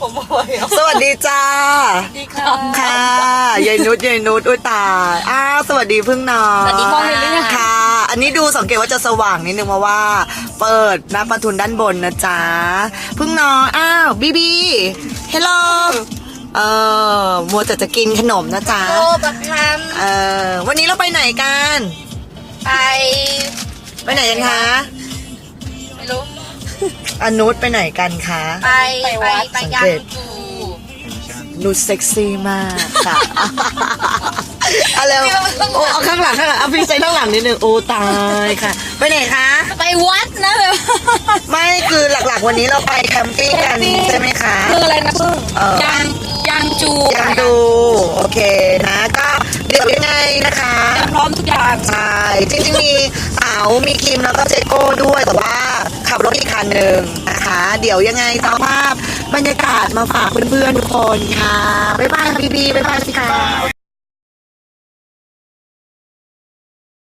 ผมบอกเหรอสวัสดีจ้า ดีค่ะค่ะยายนุชยายนุชอุ้ยตายอ้าวสวัสดีพึ่งน้องสวัสดีค่ะค่ะอันนี้ดูสังเกตว่าจะสว่างนิดนึงเพราะว่า เปิดน้ำประทุนด้านบนนะจ๊ะพึ่งน้องอ้าวบีบีเฮลโลเออมัวแต่จะกินขนมนะจ๊ะโอ้ประคเออวันนี้เราไปไหนกันำไป ไปไหนกันคะไม่รู้ อนุชไปไหนกันคะ ไปไปไปสังยังเกต จูนุชเซ็กซี่มากค่ะอะไรวะโอ้เอาข้างหลังข้างหลังเอาพี่ใส่ข้างหลังนิดนึงโอ้ตายค่ะ ไปไหนคะ ไปวัดนะเลยไม่คือหลักๆวันนี้เราไปแคมปิ้งกันใช่ไหมคะ คืออะไรนะพึ่งเออยังยังจูยังดูโอเคนะก็เดี๋ยวยังไงนะคะ พร้อมทุกอย่าง ใช่จริงๆมีเต๋ามีคิมแล้วก็เจโก้ด้วยแต่ว่า ขับรถอีกคันหนึ่งนะคะ เดี๋ยวยังไงตามภาพบรรยากาศมาฝากเพื่อนๆทุกคนค่ะ บ๊ายบายค่ะบีบีบ๊ายบายสิคะ